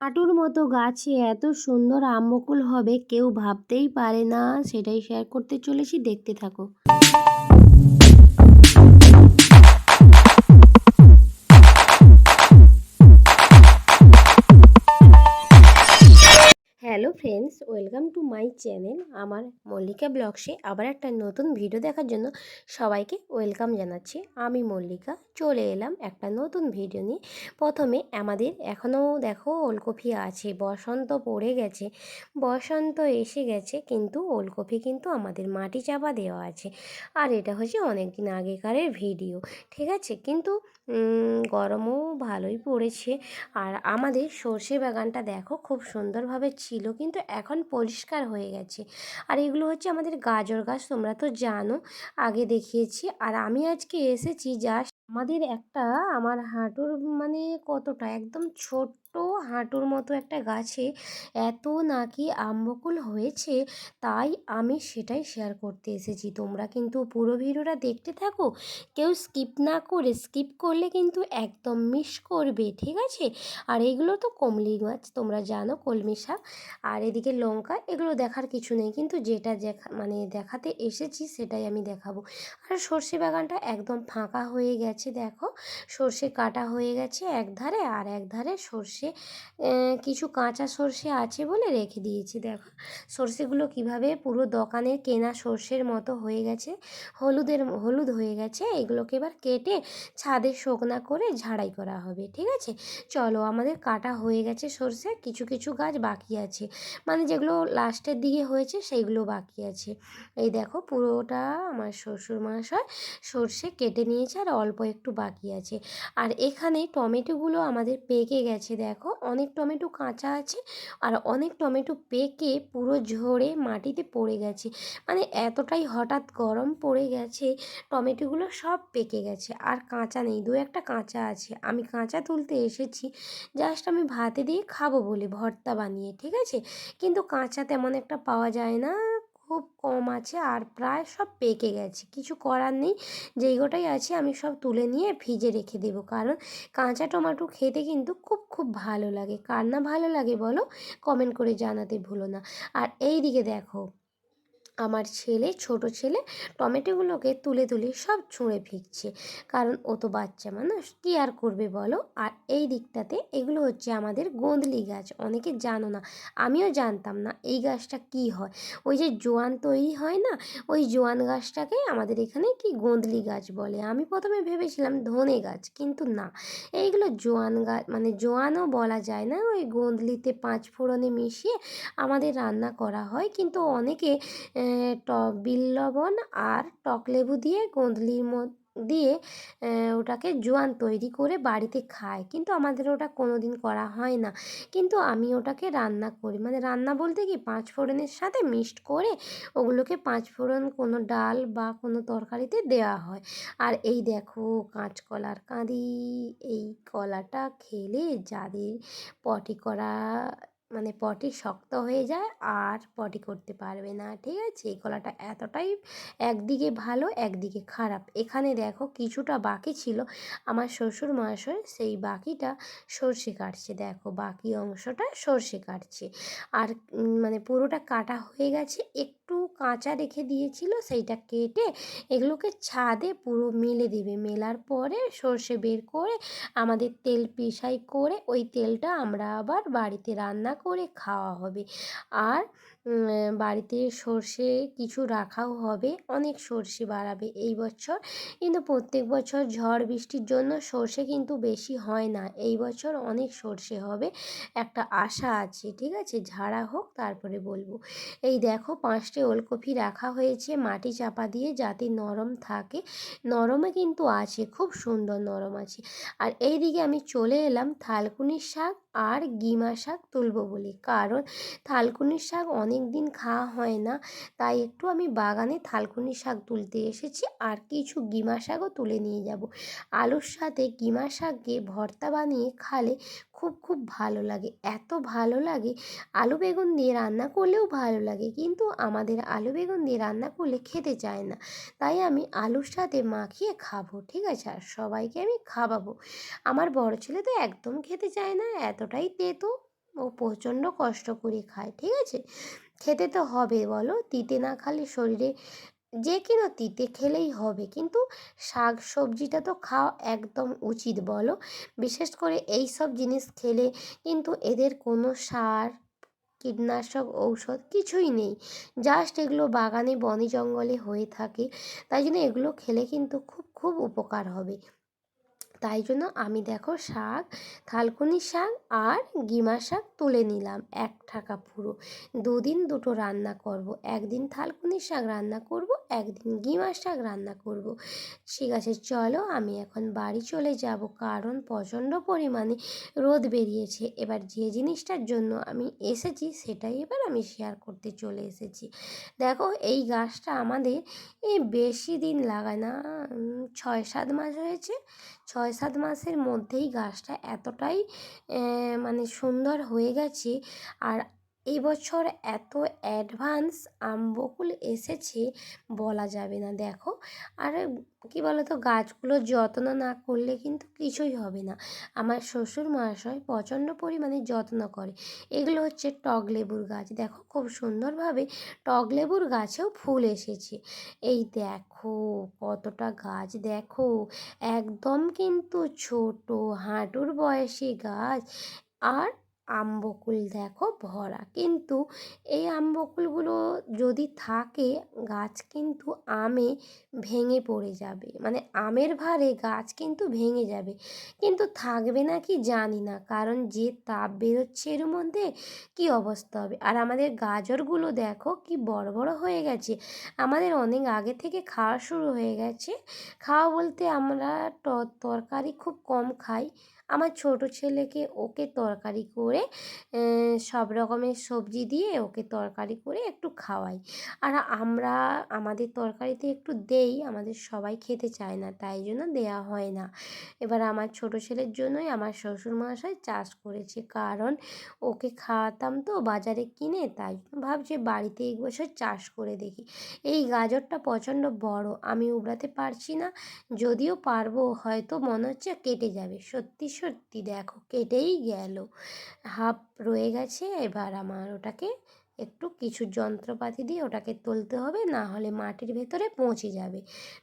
হাঁটুর মতো গাছে এত সুন্দর আম্বকুল হবে কেউ ভাবতেই পারে না। সেটাই শেয়ার করতে চলেছি, দেখতে থাকো। ওয়েলকাম টু মাই চ্যানেল আমার মল্লিকা ব্লগসে আবার একটা নতুন ভিডিও দেখার জন্য সবাইকে ওয়েলকাম জানাচ্ছি। আমি মল্লিকা, চলে এলাম একটা নতুন ভিডিও নিয়ে। প্রথমে আমাদের এখনও দেখো ওলকপি আছে, বসন্ত পড়ে গেছে। বসন্ত এসে গেছে, কিন্তু ওলকপি কিন্তু আমাদের মাটি চাপা দেওয়া আছে। আর এটা হচ্ছে অনেক দিন আগেকারের ভিডিও ঠিক আছে? কিন্তু গরমও ভালোই পড়েছে। আর আমাদের সর্ষে বাগানটা দেখো খুব সুন্দরভাবে ছিল, কিন্তু এখন পরিষ্কার হয়ে গেছে। আর এগুলো হচ্ছে আমাদের গাজর গাছ, তোমরা তো জানো, আগে দেখিয়েছি। আর আমি আজকে এসেছি জাস্ট আমাদের একটা, আমার হাঁটুর মানে কতটা, একদম ছোট্ট হাঁটুর মতো একটা গাছে এত নাকি আম্বকুল হয়েছে, তাই আমি সেটাই শেয়ার করতে এসেছি। তোমরা কিন্তু পুরো ভিডিওটা দেখতে থাকো, কেউ স্কিপ না করে স্কিপ করলে কিন্তু একদম মিস করবে, ঠিক আছে? আর এইগুলো তো কমলি গাছ তোমরা জানো কলমি শাক। আর এদিকে লঙ্কা, এগুলো দেখার কিছু নেই, কিন্তু যেটা দেখা মানে দেখাতে এসেছি সেটাই আমি দেখাবো। আর সর্ষে বাগানটা একদম ফাঁকা হয়ে গেছে, দেখো। সর্ষে কাটা হয়ে গেছে এক ধারে আর এক ধারে সর্ষে কিছু কাঁচা সর্ষে আছে বলে রেখে দিয়েছি, দেখো। সর্ষেগুলো কীভাবে পুরো দোকানের কেনা সর্ষের মতো হয়ে গেছে, হলুদের, হলুদ হয়ে গেছে, এগুলোকে এবার কেটে ছাদে শুকনা করে ঝাড়াই করা হবে, ঠিক আছে? চলো, আমাদের কাটা হয়ে গেছে সর্ষে, কিছু কিছু গাছ বাকি আছে। মানে যেগুলো লাস্টের দিকে হয়েছে, সেইগুলো বাকি আছে। এই দেখো, পুরোটা আমার শ্বশুর মশাই সর্ষে কেটে নিয়েছে আর অল্প একটু বাকি আছে। আর এখানে টমেটোগুলো আমাদের পেকে গেছে, দেখো। অনেক টমেটো কাঁচা আছে আর অনেক টমেটো পেকে পুরো ঝরে মাটিতে পড়ে গেছে। মানে এতটাই হঠাৎ গরম পড়ে গেছে, টমেটোগুলো সব পেকে গেছে। আর কাঁচা নেই, দু একটা কাঁচা আছে। আমি কাঁচা তুলতে এসেছি জাস্ট আমি ভাতে দিয়ে খাব বলে, ভর্তা বানিয়ে, ঠিক আছে? কিন্তু কাঁচা তেমন একটা পাওয়া যায় না। খুব কম আছে আর প্রায় সব পেকে গেছে। কিছু করার নেই, যেই গোটাই আছে আমি সব তুলে নিয়ে ফ্রিজে রেখে দেবো। কারণ কাঁচা টমাটো খেতে কিন্তু খুব খুব ভালো লাগে। কার না ভালো লাগে বলো? কমেন্ট করে জানাতে ভুলো না। আর এই দিকে দেখো আমার ছেলে, ছোট ছেলে, টমেটোগুলোকে তুলে তুলে সব ছুঁড়ে ফিকছে। কারণ ও তো বাচ্চা মানুষ, কী আর করবে বলো? আর এই দিকটাতে এগুলো হচ্ছে আমাদের গোঁদলি গাছ, অনেকে জানো না, আমিও জানতাম না এই গাছটা কি হয়। ওই যে জোয়ান তৈরি হয় না, ওই জোয়ান গাছটাকে আমাদের এখানে কি গোঁদলি গাছ বলে? আমি প্রথমে ভেবেছিলাম ধনে গাছ, কিন্তু না। এইগুলো জোয়ান গাছ মানে জোয়ানও বলা যায় না, ওই গোঁদলিতে পাঁচ ফোড়নে মিশিয়ে আমাদের রান্না করা হয়। কিন্তু অনেকে ট বিল লবণ আর টক লেবু দিয়ে গোঁদলির মধ্যে দিয়ে ওটাকে জোয়ান তৈরি করে বাড়িতে খায়। কিন্তু আমাদের ওটা কোনো দিন করা হয় না। কিন্তু আমি ওটাকে রান্না করি। মানে রান্না বলতে কি, পাঁচ ফোড়নের সাথে মিক্সড করে ওগুলোকে পাঁচ ফোড়ন কোনো ডাল বা কোনো তরকারিতে দেওয়া হয়। আর এই দেখো, কাঁচকলার কাঁদি, এই কলাটা খেলে যাদের পটি করা মানে পটি শক্ত হয়ে যায় আর পটি করতে পারবে না, ঠিক আছে? এই কলাটা এতটাই একদিকে ভালো, একদিকে খারাপ। এখানে দেখো কিছুটা বাকি ছিল। আমার শ্বশুর মহাশয় সেই বাকিটা সর্ষে কাটছে। দেখো বাকি অংশটা সর্ষে কাটছে। আর মানে পুরোটা কাটা হয়ে গেছে। একটু কাঁচা রেখে দিয়েছিল, সেইটা কেটে এগুলোকে ছাদে পুরো মেলে দেবে। মেলার পরে সর্ষে বের করে আমাদের তেল পিসাই করে ওই তেলটা আমরা আবার বাড়িতে রান্না করে খাওয়া হবে। আর বাড়িতে সর্ষে কিছু রাখাও হবে। অনেক সর্ষে বাড়াবে এই বছর। কিন্তু প্রত্যেক বছর ঝড় বৃষ্টির জন্য সর্ষে কিন্তু বেশি হয় না। এই বছর অনেক সর্ষে হবে। একটা আশা আছে, ঠিক আছে? ঝাড়া হোক, তারপরে বলব। এই দেখো, পাঁচটি ওলকপি রাখা হয়েছে মাটি চাপা দিয়ে যাতে নরম থাকে। নরমে কিন্তু আছে, খুব সুন্দর নরম আছে। আর এই দিকে আমি চলে এলাম থালকুনির শাক আর গিমা শাক তুলবো বলে। কারণ থালকুনির শাক অনেক দিন খাওয়া হয় না। তাই একটু আমি বাগানে থালকুনি শাক তুলতে এসেছি আর কিছু গিমা শাকও তুলে নিয়ে যাব। আলুর সাথে গিমা শাককে ভর্তা বানিয়ে খালে খুব খুব ভালো লাগে। এত ভালো লাগে, আলু বেগুন দিয়ে রান্না করলেও ভালো লাগে, কিন্তু আমাদের আলু বেগুন দিয়ে রান্না করলে খেতে চায় না। তাই আমি আলুর সাথে মাখিয়ে খাব, ঠিক আছে? আর সবাইকে আমি খাওয়াবো। আমার বড় ছেলে তো একদম খেতে চায় না, এতটাই তেতো, ও প্রচণ্ড কষ্ট করে খায়, ঠিক আছে? খেতে তো হবে বলো। তিতে না খালে শরীরে যে কিনা তিতে খেলেই হবে। কিন্তু শাক সবজিটা তো খাওয়া একদম উচিত বলো। বিশেষ করে এই সব জিনিস খেলে কিন্তু এদের কোনো সার, কীটনাশক, ঔষধ কিছুই নেই। জাস্ট এগুলো বাগানে বনে জঙ্গলে হয়ে থাকে। তাই জন্য এগুলো খেলে কিন্তু খুব খুব উপকার হবে। তাই জন্য আমি দেখো শাক থালকুনি শাক আর গিমা শাক তুলে নিলাম এক টাকা পুরো। দুদিন দুটো রান্না করব, একদিন থালকুনি শাক রান্না করব, একদিন গিমা শাক রান্না করব। ঠিক আছে, চলো আমি এখন বাড়ি চলে যাব কারণ প্রচণ্ড পরিমাণে রোদ বেরিয়েছে। এবার যে জিনিসটার জন্য আমি এসেছি সেটাই এবার আমি শেয়ার করতে চলে এসেছি। দেখো এই গাছটা আমাদের বেশি দিন লাগায় না ছয় সাত মাস হয়েছে, ছয় সাত মাসের মধ্যেই গাছটা এতটাই মানে সুন্দর হয়ে গেছে। আর এই বছর এত অ্যাডভান্স আম বকুল এসেছে বলা যাবে না, দেখো। আর কী বলতো, গাছগুলোর যত্ন না করলে কিন্তু কিছুই হবে না। আমার শ্বশুর মহাশয় প্রচণ্ড পরিমাণে যত্ন করে। এগুলো হচ্ছে টক লেবুর গাছ। দেখো খুব সুন্দরভাবে টক লেবুর গাছেও ফুল এসেছে। এই দেখো, কতটা গাছ, দেখো। একদম কিন্তু ছোট, হাঁটুর বয়সী গাছ। আর আম বকুল দেখো ভরা। কিন্তু এই আম বকুলগুলো যদি থাকে, গাছ কিন্তু আমে ভেঙে পড়ে যাবে। মানে আমের ভারে গাছ কিন্তু ভেঙে যাবে। কিন্তু থাকবে না কি জানি না, কারণ যে তাপ বেরোচ্ছে এর মধ্যে কি অবস্থা হবে? আর আমাদের গাজরগুলো দেখো কি বড় বড় হয়ে গেছে। আমাদের অনেক আগে থেকে খাওয়া শুরু হয়ে গেছে। খাওয়া বলতে আমরা তরকারি খুব কম খাই। আমার ছোট ছেলেকে ওকে তরকারি করে সব রকমের সবজি দিয়ে ওকে তরকারি করে একটু খাওয়াই। আর আমরা, আমাদের তরকারিতে একটু দেই, আমাদের সবাই খেতে চায় না, তাই জন্য দেয়া হয় না। এবার আমার ছোট ছেলের জন্যই আমার শ্বশুরমশাই চাষ করেছে, কারণ ওকে খাওয়াতাম তো বাজারে কিনে, তাই জন্য ভাবছি বাড়িতে এই বছর চাষ করে দেখি। এই গাজরটা প্রচণ্ড বড়, আমি উবড়াতে পারছি না, যদিও পারব, হয়তো মনে হচ্ছে কেটে যাবে, সত্যি সত্যি দেখো কেটেই গেল। হাফ রয়ে গেছে, এবার আমার ওটাকে একটু কিছু যন্ত্রপাতি দিয়ে ওটাকে তুলতে হবে, না হলে মাটির ভেতরে পৌঁছে যাবে।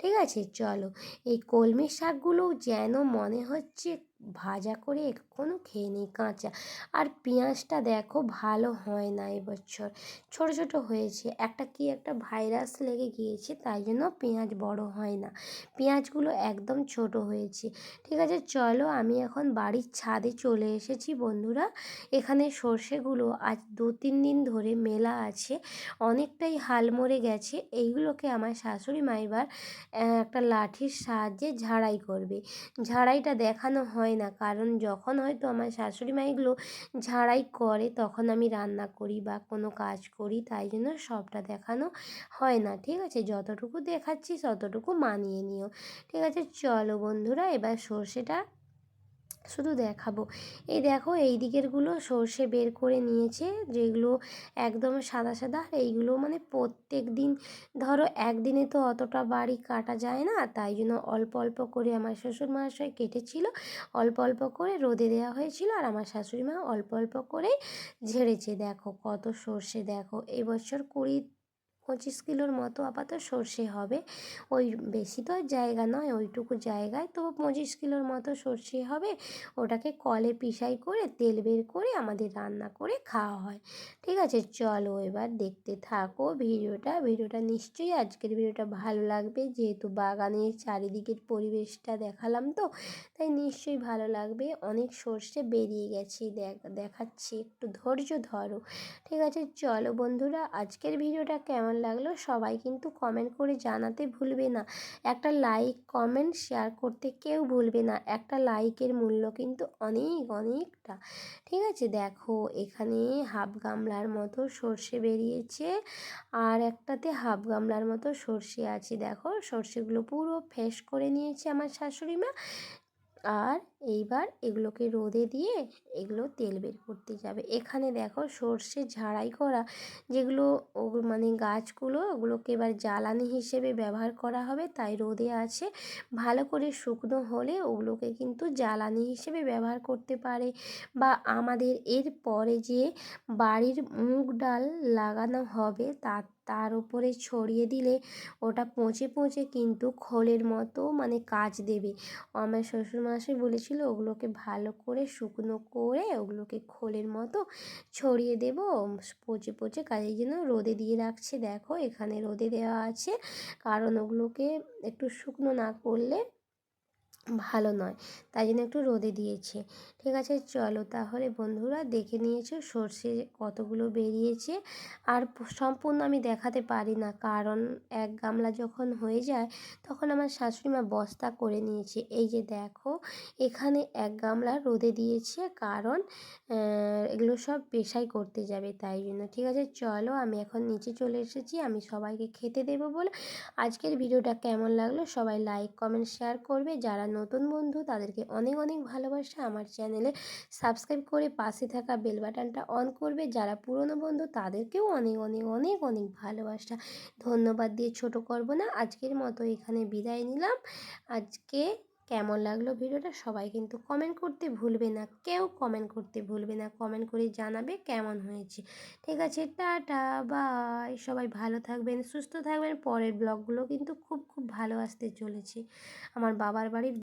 ঠিক আছে, চলো। এই কলমি শাকগুলো যেন মনে হচ্ছে ভাজা করে এখনও খেয়ে নিই কাঁচা। আর পেঁয়াজটা দেখো ভালো হয় না এবছর। ছোট ছোট হয়েছে। একটা কি একটা ভাইরাস লেগে গিয়েছে, তাই জন্য পেঁয়াজ বড় হয় না। পেঁয়াজগুলো একদম ছোট হয়েছে। ঠিক আছে, চলো আমি এখন বাড়ির ছাদে চলে এসেছি বন্ধুরা। এখানে সর্ষেগুলো আজ দু, তিন দিন ধরে মেলা আছে। অনেকটাই হাল মরে গেছে। এইগুলোকে আমার শাশুড়ি মাইবার একটা লাঠির সাহায্যে ঝাড়াই করবে। ঝাড়াইটা দেখানো হয় না। কারণ যখন হয়তো আমার শাশুড়ি মাইগুলো ঝাড়াই করে, তখন আমি রান্না করি বা কোনো কাজ করি, তাই জন্য সবটা দেখানো হয় না। ঠিক আছে? যতটুকু দেখাচ্ছি, ততটুকু মানিয়ে নিও। ঠিক আছে? চলো বন্ধুরা, এবার সর্ষেটা শুধু দেখাবো। এই দেখো, এই দিকেরগুলো সর্ষে বের করে নিয়েছে, যেগুলো একদম সাদা সাদা। আর এইগুলো মানে প্রত্যেক দিন, ধরো একদিনে তো অতটা বাড়ি কাটা যায় না, তাই জন্য অল্প অল্প করে আমার শ্বশুর মহাশয় কেটেছিল, অল্প অল্প করে রোদে দেওয়া হয়েছিল, আর আমার শাশুড়ি মা অল্প অল্প করে ঝেড়েছে। দেখো কত সর্ষে, দেখো, এবছর কুড়ি পঁচিশ কিলোর মতো আপাতত সর্ষে হবে। ওই বেশি তো জায়গা নয়, ওইটুকু জায়গায়। তো পঁচিশ কিলোর মতো সর্ষে হবে। ওটাকে কলে পিসাই করে, তেল বের করে আমাদের রান্না করে খাওয়া হয়। ঠিক আছে, চলো এবার দেখতে থাকো ভিডিওটা। ভিডিওটা নিশ্চয়ই আজকের ভিডিওটা ভালো লাগবে। যেহেতু বাগানের চারিদিকের পরিবেশটা দেখালাম তো, তাই নিশ্চয়ই ভালো লাগবে। অনেক সর্ষে বেরিয়ে গেছে দেখাচ্ছি। একটু ধৈর্য ধরো। ঠিক আছে, চলো বন্ধুরা, আজকের ভিডিওটা কেমন লাগল, সবাই কিন্তু কমেন্ট করে জানাতে ভুলবে না। একটা লাইক কমেন্ট শেয়ার করতে কেউ ভুলবে না। একটা লাইকের মূল্য কিন্তু অনেক, অনেকটা। ঠিক আছে? দেখো, এখানে হাফ গামলার মতো সর্ষে বেরিয়েছে। আর একটাতে হাফ গামলার মতো সর্ষে আছে। দেখো, সর্ষেগুলো পুরো ফ্রেশ করে নিয়েছে আমার শাশুড়ি মা। আর এইবার এগুলোকে রোদে দিয়ে এগুলো তেল বের করতে যাবে। এখানে দেখো সর্ষে ঝাড়াই করা, যেগুলো মানে গাছগুলো ওগুলোকে এবার জ্বালানি হিসেবে ব্যবহার করা হবে, তাই রোদে আছে। ভালো করে শুকনো হলে ওগুলোকে কিন্তু জ্বালানি হিসেবে ব্যবহার করতে পারে। বা আমাদের এর পরে যে বাড়ির মুগ ডাল লাগানো হবে, তার তার উপরে ছড়িয়ে দিলে ওটা পচে পচে কিন্তু খোলের মতো মানে কাজ দেবে। আমার শ্বশুর মাসি বলেছিল, ওগুলোকে ভালো করে শুকনো করে ওগুলোকে খোলের মতো ছড়িয়ে দেব, পচে পচে কাজের জন্য রোদে দিয়ে রাখছে। দেখো এখানে রোদে দেওয়া আছে, কারণ ওগুলোকে একটু শুকনো না করলে ভালো নয়। তাই জন্য একটু রোদে দিয়েছে। ঠিক আছে, চলো তাহলে বন্ধুরা দেখে নিয়েছো সর্ষে কতগুলো বেরিয়েছে। আর সম্পূর্ণ আমি দেখাতে পারি না, কারণ এক গামলা যখন হয়ে যায়, তখন আমার শাশুড়ি মা বস্তা করে নিয়েছে। এই যে দেখো, এখানে এক গামলা রোদে দিয়েছে, কারণ এগুলো সব পেশাই করতে যাবে তাই জন্য। ঠিক আছে, চলো আমি এখন নিচে চলে এসেছি, আমি সবাইকে খেতে দেবো বলে। আজকের ভিডিওটা কেমন লাগল সবাই লাইক কমেন্ট শেয়ার করবে। যারা নতুন বন্ধু তাদেরকে অনেক অনেক ভালোবাসা। আমার চ্যানেলে সাবস্ক্রাইব করে পাশে থাকা বেল বাটনটা অন করবে। যারা পুরনো বন্ধু তাদেরকেও অনেক অনেক অনেক অনেক ভালোবাসা। ধন্যবাদ দিয়ে ছোট করব না। আজকের মতো এখানে বিদায় নিলাম। আজকে কেমন লাগল ভিডিওটা সবাই কিন্তু কমেন্ট করতে ভুলবে না। কেউ কমেন্ট করতে ভুলবে না। কমেন্ট করে জানাবে কেমন হয়েছে। ঠিক আছে, টাটা, বাই। সবাই ভালো থাকবেন, সুস্থ থাকবেন। পরের ব্লগগুলো কিন্তু খুব খুব ভালো আসতে চলেছে। আমার বাবার বাড়ির